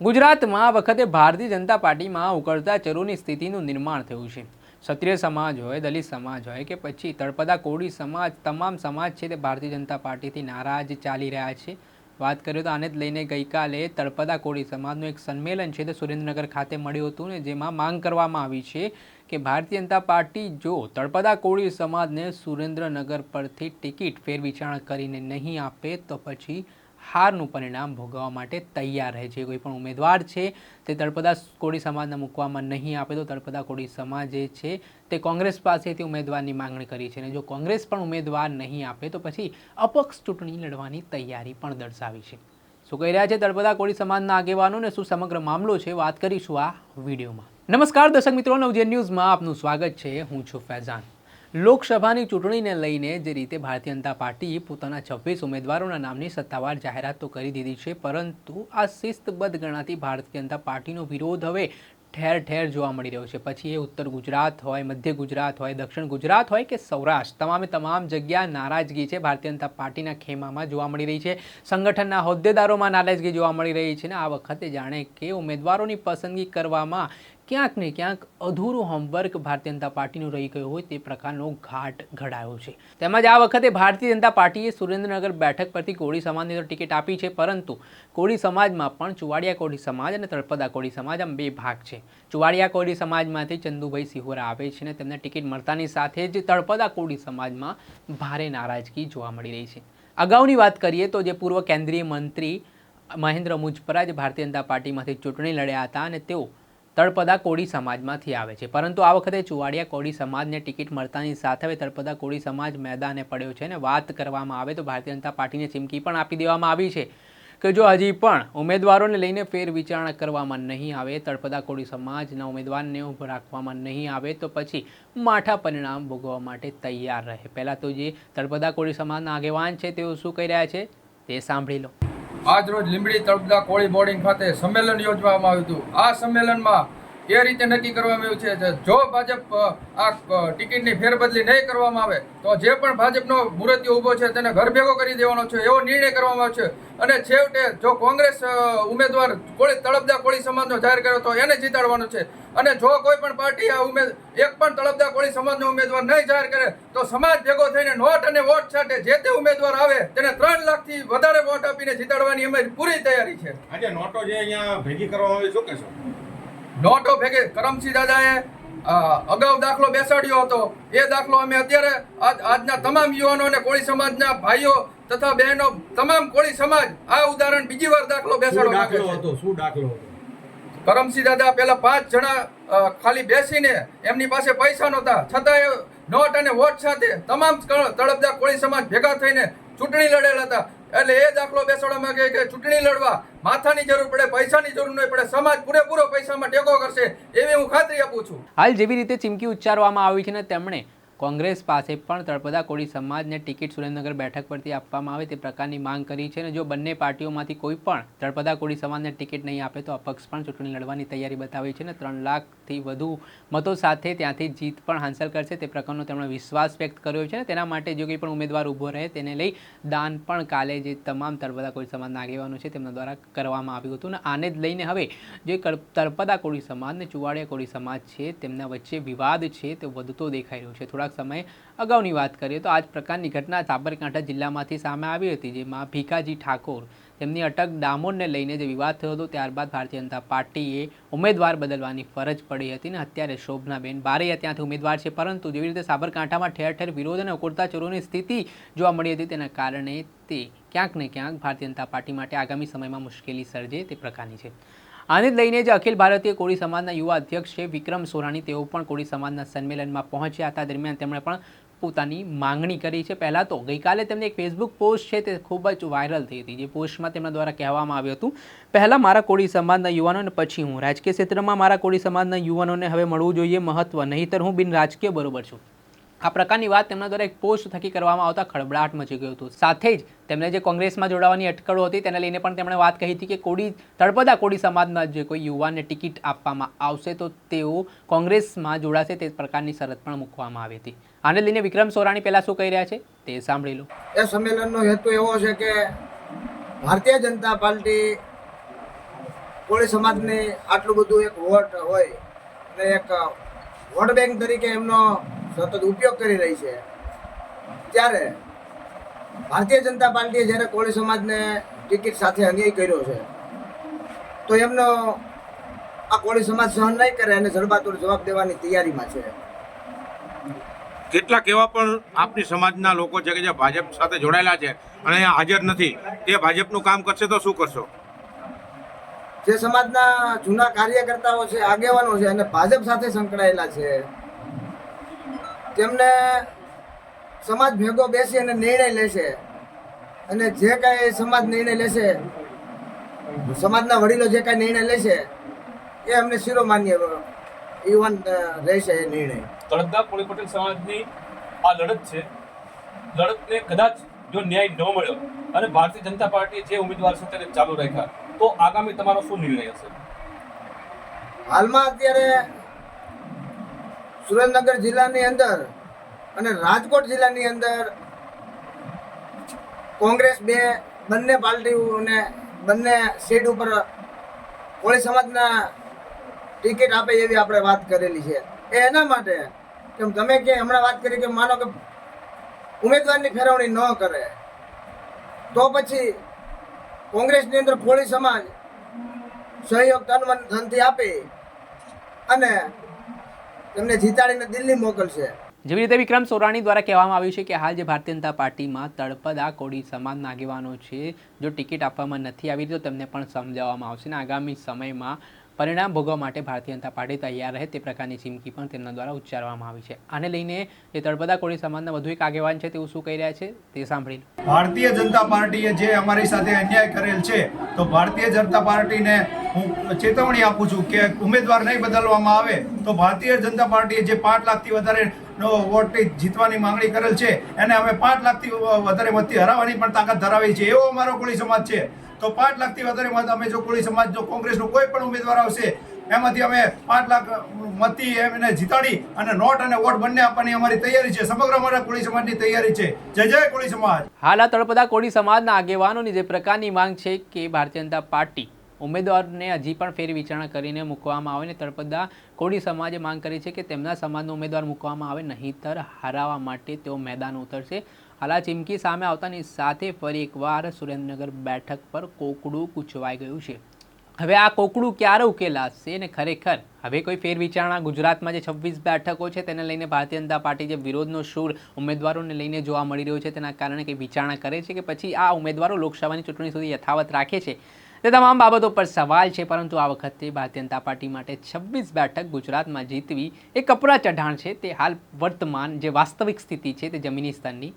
ગુજરાતમાં આ વખતે ભારતીય જનતા પાર્ટીમાં ઉકળતા ચરોની સ્થિતિનું નિર્માણ થયું છે. ક્ષત્રિય સમાજ હોય, દલિત સમાજ હોય કે પછી તળપદા કોળી સમાજ, તમામ સમાજ છે તે ભારતીય જનતા પાર્ટીથી નારાજ ચાલી રહ્યા છે. વાત કરીએ તો આને જ લઈને ગઈકાલે તળપદા કોળી સમાજનું એક સંમેલન છે તે સુરેન્દ્રનગર ખાતે મળ્યું હતું ને જેમાં માંગ કરવામાં આવી છે કે ભારતીય જનતા પાર્ટી જો તળપદા કોળી સમાજને સુરેન્દ્રનગર પરથી ટિકિટ ફેરવિચારણા કરીને નહીં આપે તો પછી હારનું પરિણામ ભોગવવા માટે તૈયાર રહે છે. કોઈ પણ ઉમેદવાર છે, તે તળપદા કોળી સમાજને મૂકવામાં નહીં આપે, તો તળપદા કોળી સમાજ જે છે, તે કોંગ્રેસ પાસેથી ઉમેદવારની માંગણી કરી છે. અને જો કોંગ્રેસ પણ ઉમેદવાર નહીં આપે, તો પછી અપક્ષ ચૂંટણી લડવાની તૈયારી પણ દર્શાવી છે. શું કહી રહ્યા છે તળપદા કોળી સમાજના આગેવાનો ને શું સમગ્ર મામલો છે? વાત કરીશું આ વિડીયોમાં. નમસ્કાર દર્શક મિત્રો નવજે ન્યૂઝમાં આપનું સ્વાગત છે. હું છું ફૈઝાન. લોકસભાની ચૂંટણીને લઈને જે રીતે ભારતીય જનતા પાર્ટીએ પોતાના છવ્વીસ ઉમેદવારોના નામની સત્તાવાર જાહેરાત તો કરી દીધી છે, પરંતુ આ શિસ્તબદ્ધ ગણાતી ભારતીય જનતા પાર્ટીનો વિરોધ હવે ઠેર ઠેર જોવા મળી રહ્યો છે. પછી એ ઉત્તર ગુજરાત હોય, મધ્ય ગુજરાત હોય, દક્ષિણ ગુજરાત હોય કે સૌરાષ્ટ્ર, તમામે તમામ જગ્યા નારાજગી છે ભારતીય જનતા પાર્ટીના ખેમામાં જોવા મળી રહી છે. સંગઠનના હોદ્દેદારોમાં નારાજગી જોવા મળી રહી છે ને આ વખતે જાણે કે ઉમેદવારોની પસંદગી કરવામાં ક્યાંક ને ક્યાંક અધૂરું હોમવર્ક ભારતીય જનતા પાર્ટીનું રહી ગયું હોય તે પ્રકારનો ઘાટ ઘડાયો છે. તેમજ આ વખતે ભારતીય જનતા પાર્ટીએ સુરેન્દ્રનગર બેઠક પરથી કોળી સમાજની તો ટિકિટ આપી છે, પરંતુ કોળી સમાજમાં પણ ચુવાડિયા કોળી સમાજ અને તળપદા કોળી સમાજ આમ બે ભાગ છે. ચુવાડિયા કોળી સમાજમાંથી ચંદુભાઈ સિહોરા આવે છે અને તેમને ટિકિટ મળતાની સાથે જ તળપદા કોળી સમાજમાં ભારે નારાજગી જોવા મળી રહી છે. અગાઉની વાત કરીએ તો જે પૂર્વ કેન્દ્રીય મંત્રી મહેન્દ્ર મુજપરા જે ભારતીય જનતા પાર્ટીમાંથી ચૂંટણી લડ્યા હતા અને તેઓ તળપદા કોળી સમાજમાંથી આવે છે. પરંતુ આ વખતે ચુવાડિયા કોળી સમાજને ટિકિટ મળતાની સાથે હવે તળપદા કોળી સમાજ મેદાને પડ્યો છે અને વાત કરવામાં આવે તો ભારતીય જનતા પાર્ટીને ચીમકી પણ આપી દેવામાં આવી છે. કે જો હજી પણ ઉમેદવારોને લઈને ફેર વિચારણા કરવામાં નહીં આવે, તળપદા કોળી સમાજના ઉમેદવારને ઊભો રાખવામાં નહીં આવે, તો પછી માઠા પરિણામ ભોગવવા માટે તૈયાર રહે. પહેલાં તો જે તળપદા કોળી સમાજના આગેવાન છે તેઓ શું કહી રહ્યા છે તે સાંભળી લો. આજ રોજ લીંબડી તળપદા કોળી બોર્ડિંગ ખાતે સંમેલન યોજવામાં આવ્યું હતું. આ સંમેલનમાં એ રીતે નક્કી કરવામાં આવ્યું છે જો ભાજપ આ ટિકિટની ફેરબદલી નહીં કરવામાં આવે, તો જે પણ ભાજપનો મુરતીયો ઊભો છે તેને ઘર ભેગો કરી દેવાનો છે, એવો નિર્ણય કરવામાં આવ્યો છે. અને છેવટે જો કોંગ્રેસ ઉમેદવાર કોળી તળપદા કોળી સમાજનો જાહેર કર્યો તો એને જીતાડવાનો છે. અને જો કોઈ પણ પાર્ટી આ ઉમેદ એક પણ તળપદા કોળી સમાજનો ઉમેદવાર નહીં જાહેર કરે તો સમાજ ભેગો થઈને નોટ અને વોટ છાંટે જે તે ઉમેદવાર આવે તેને ત્રણ લાખથી વધારે વોટ આપીને જીતાડવાની અમારી પૂરી તૈયારી છે. આજે નોટો જે અહીંયા ભેગી કરવામાં આવી શું કહેશો? નોટો ભેગે કરમસિંહ દાદાએ અ, અગાઉ દાખલો બેસાડ્યો હતો. એ દાખલો અમે અત્યારે આજના તમામ યુવાનો અને કોળી સમાજના ભાઈઓ તથા બહેનો તમામ કોળી સમાજ આ ઉદાહરણ બીજી વાર દાખલો બેસાડો બેસાડવા દાખલો હતો? શું દાખલો હતો? કરમસિંહ દાદા પેલા પાંચ જણા ખાલી બેસીને એમની પાસે પૈસા નહોતા. છતાં એ નોટ અને વોટ સાથે તમામ તળપદા કોળી સમાજ ભેગા થઈને ચૂંટણી લડેલા હતા. એટલે એ દાખલો બેસાડવા માંગે કે ચૂંટણી લડવા માથાની જરૂર પડે, પૈસાની જરૂર નહીં પડે. સમાજ પૂરેપૂરો પૈસામાં ટેકો કરશે એવી હું ખાતરી આપું છું. હાલ જેવી રીતે ચીમકી ઉચ્ચારવામાં આવી છે ને, તેમણે કોંગ્રેસ પાસે પણ તળપદા કોળી સમાજને ટિકિટ સુરેન્દ્રનગર બેઠક પરથી આપવામાં આવે તે પ્રકારની માંગ કરી છે અને જો બંને પાર્ટીઓમાંથી કોઈ પણ તળપદા કોળી સમાજને ટિકિટ નહીં આપે તો અપક્ષ પણ ચૂંટણી લડવાની તૈયારી બતાવી છે અને ત્રણ લાખથી વધુ મતો સાથે ત્યાંથી જીત પણ હાંસલ કરશે તે પ્રકારનો તેમણે વિશ્વાસ વ્યક્ત કર્યો છે અને તેના માટે જો કોઈ પણ ઉમેદવાર ઊભો રહે તેને લઈ દાન પણ કાલે જે તમામ તળપદા કોળી સમાજના આગેવાનો છે તેમના દ્વારા કરવામાં આવ્યું હતું અને આને જ લઈને હવે જે તળપદા કોળી સમાજ અને ચુવાડિયા કોળી સમાજ છે તેમના વચ્ચે વિવાદ છે તે વધતો દેખાઈ રહ્યો છે. થોડાક સમય અગાઉની વાત કરીએ તો આ જ પ્રકારની ઘટના સાબરકાંઠા જિલ્લામાંથી સામે આવી હતી, જેમાં ભીખાજી ઠાકોર તેમની અટક ડામોરને લઈને જે વિવાદ થયો હતો, ત્યારબાદ ભારતીય જનતા પાર્ટીએ ઉમેદવાર બદલવાની ફરજ પડી હતી ને અત્યારે શોભનાબેન બારૈયા ત્યાંથી ઉમેદવાર છે. પરંતુ જેવી રીતે સાબરકાંઠામાં ઠેર ઠેર વિરોધ અને ઉકળતા ચોરોની સ્થિતિ જોવા મળી હતી, તેના કારણે તે ક્યાંક ને ક્યાંક ભારતીય જનતા પાર્ટી માટે આગામી સમયમાં મુશ્કેલી સર્જે તે પ્રકારની છે. આને લઈને જે અખિલ ભારતીય કોળી સમાજના યુવા અધ્યક્ષ છે વિક્રમ સોરાણી. તેઓ પણ કોળી સમાજના સંમેલનમાં પહોંચ્યા હતા. દરમિયાન તેમણે પણ પોતાની માંગણી કરી છે. પહેલાં તો ગઈકાલે તેમની એક ફેસબુક પોસ્ટ છે તે ખૂબ જ વાયરલ થઈ હતી, જે પોસ્ટમાં તેમના દ્વારા કહેવામાં આવ્યું હતું, પહેલાં મારા કોળી સમાજના યુવાનો અને પછી હું. રાજકીય ક્ષેત્રમાં મારા કોળી સમાજના યુવાનોને હવે મળવું જોઈએ મહત્વ. નહીંતર હું બિન રાજકીય બરોબર છું. આ પ્રકારની વાત તેમના દ્વારા એક પોસ્ટ થકી કરવામાં આવતા ખળબળાટ મચી ગયો હતો. સાથે જ તેમણે જે કોંગ્રેસમાં જોડાવાની અટકળો હતી તેને લઈને પણ તેમણે વાત કહી હતી કે કોડી તળપદા કોડી સમાજના જે કોઈ યુવાનને ટિકિટ આપવામાં આવશે તો તેઓ કોંગ્રેસમાં જોડાશે તે પ્રકારની શરત પણ મૂકવામાં આવી હતી. આને લઈને વિક્રમ સોરાણી પહેલાં શું કહી રહ્યા છે તે સાંભળી લો. એ સંમેલનનો હેતુ એવો છે કે ભારતીય જનતા પાર્ટી કોળી સમાજની આટલું બધું એક વોટ હોય અને એક વોટ બેંક તરીકે એમનો સતત ઉપયોગ કરી રહી છે. ત્યારે ભારતીય જનતા પાર્ટીએ જ્યારે કોળી સમાજને ટિકિટ સાથે અન્યાય કર્યો છે તો એમનો આ કોળી સમાજ સહન નહીં કરે અને જડબાતોડ જવાબ દેવાની તૈયારીમાં છે. કેટલાક એવા પણ આપની સમાજના લોકો છે કે જે ભાજપ સાથે જોડાયેલા છે અને અહીંયા હાજર નથી તે ભાજપનું કામ કરશે તો શું કરશો? જે સમાજના જૂના કાર્યકર્તાઓ છે આગેવાનો છે અને ભાજપ સાથે સંકળાયેલા છે તેમને સમાજ ભેગો બેસી અને નિર્ણય લેશે. અને જે કાંઈ સમાજ નિર્ણય લેશે સમાજના વડીલો જે કાંઈ નિર્ણય લેશે એ અમને શિરોમાન્ય ઇવન રહેશે એ નિર્ણય. તળદા કોળી પટેલ સમાજની આ લડત છે. લડતને કદાચ જો ન્યાય ન મળ્યો અને ભારતીય જનતા પાર્ટી જે ઉમેદવાર છે તેને ચાલુ રાખ્યા તો આગામી તમારો શું નિર્ણય હશે? હાલમાં અત્યારે સુરેન્દ્રનગર જિલ્લાની અંદર અને રાજકોટ જિલ્લાની અંદર કોંગ્રેસ બે બંને પાર્ટીઓને બંને સીટ ઉપર કોળી સમાજના ટિકિટ આપે એવી આપણે વાત કરેલી છે. એ એના માટે કે તમે કે હમણાં વાત કરી કે માનો કે ઉમેદવારની ફેરવણી ન કરે, તો પછી કોંગ્રેસની અંદર કોળી સમાજ સહયોગ તન મન ધનથી આપે અને તેમને જીતાડીને દિલ્હી મોકલશે. જેવી રીતે વિક્રમ સોરાણી દ્વારા કહેવામાં આવ્યું છે કે હાલ જે ભારતીય જનતા પાર્ટીમાં તળપદા કોળી સમાજના આગેવાનો છે, જો ટિકિટ આપવામાં નથી આવી તો તેમને પણ સમજાવવામાં આવશે. અને આગામી સમયમાં પરિણામ ભોગવવા માટે ભારતીય જનતા પાર્ટી તૈયાર રહે તે પ્રકારની ચીમકી પણ તેમના દ્વારા ઉચ્ચારવામાં આવી છે. આને લઈને જે તળપદા કોળી સમાજના વધુ એક આગેવાન છે તેઓ શું કહી રહ્યા છે તે સાંભળી ભારતીય જનતા પાર્ટીએ જે અમારી સાથે અન્યાય કરેલ છે, તો ભારતીય જનતા પાર્ટીને હું ચેતવણી આપું છું કે ઉમેદવાર નહીં બદલવામાં આવે, તો ભારતીય જનતા પાર્ટીએ જે પાંચ લાખથી વધારે નો વોટ જીતવાની માંગણી કરેલ છે, એને અમે પાંચ લાખથી વધારે મતથી હરાવવાની પણ તાકાત ધરાવી છે. એવો અમારો કોળી સમાજ છે. તો પાંચ લાખથી વધારે મત અમે જો કોળી સમાજ, જો કોંગ્રેસનો કોઈ પણ ઉમેદવાર આવશે, એમાંથી અમે પાંચ લાખ મતી એમને જીતાડી અને નોટ અને વોટ બંને આપવાની અમારી તૈયારી છે. સમગ્ર અમારા કોળી સમાજની તૈયારી છે. જય જય કોળી સમાજ. હાલ આ તળપદા કોળી સમાજના આગેવાનોની જે પ્રકારની માંગ છે કે ભારતીય જનતા પાર્ટી ઉમેદવારને હજી પણ ફેર વિચારણા કરીને મૂકવામાં આવે ને તળપદા કોળી સમાજે માંગ કરી છે કે તેમના સમાજનો ઉમેદવાર મૂકવામાં આવે નહીંતર હરાવવા માટે તેઓ મેદાન ઉતરશે. હાલ ચીમકી સામે આવતાની સાથે ફરી એકવાર સુરેન્દ્રનગર બેઠક પર કોકડું કૂચવાઈ ગયું છે. હવે આ કોકડું ક્યારે ઉકેલાશે ને ખરેખર? હવે કોઈ ફેર વિચારણા ગુજરાતમાં જે છવ્વીસ બેઠકો છે તેને લઈને ભારતીય જનતા પાર્ટી જે વિરોધનો સૂર ઉમેદવારોને લઈને જોવા મળી રહ્યો છે, તેના કારણે કંઈ વિચારણા કરે છે કે પછી આ ઉમેદવારો લોકસભાની ચૂંટણી સુધી યથાવત રાખે છે? તે તમામ બાબતો પર સવાલ છે, પરંતુ આ વખતે ભારતીય જનતા પાર્ટી માટે છવ્વીસ બેઠક ગુજરાતમાં જીતવી એ કપરા ચઢાણ છે. તે હાલ વર્તમાન જે વાસ્તવિક સ્થિતિ છે તે જમીની સ્તરની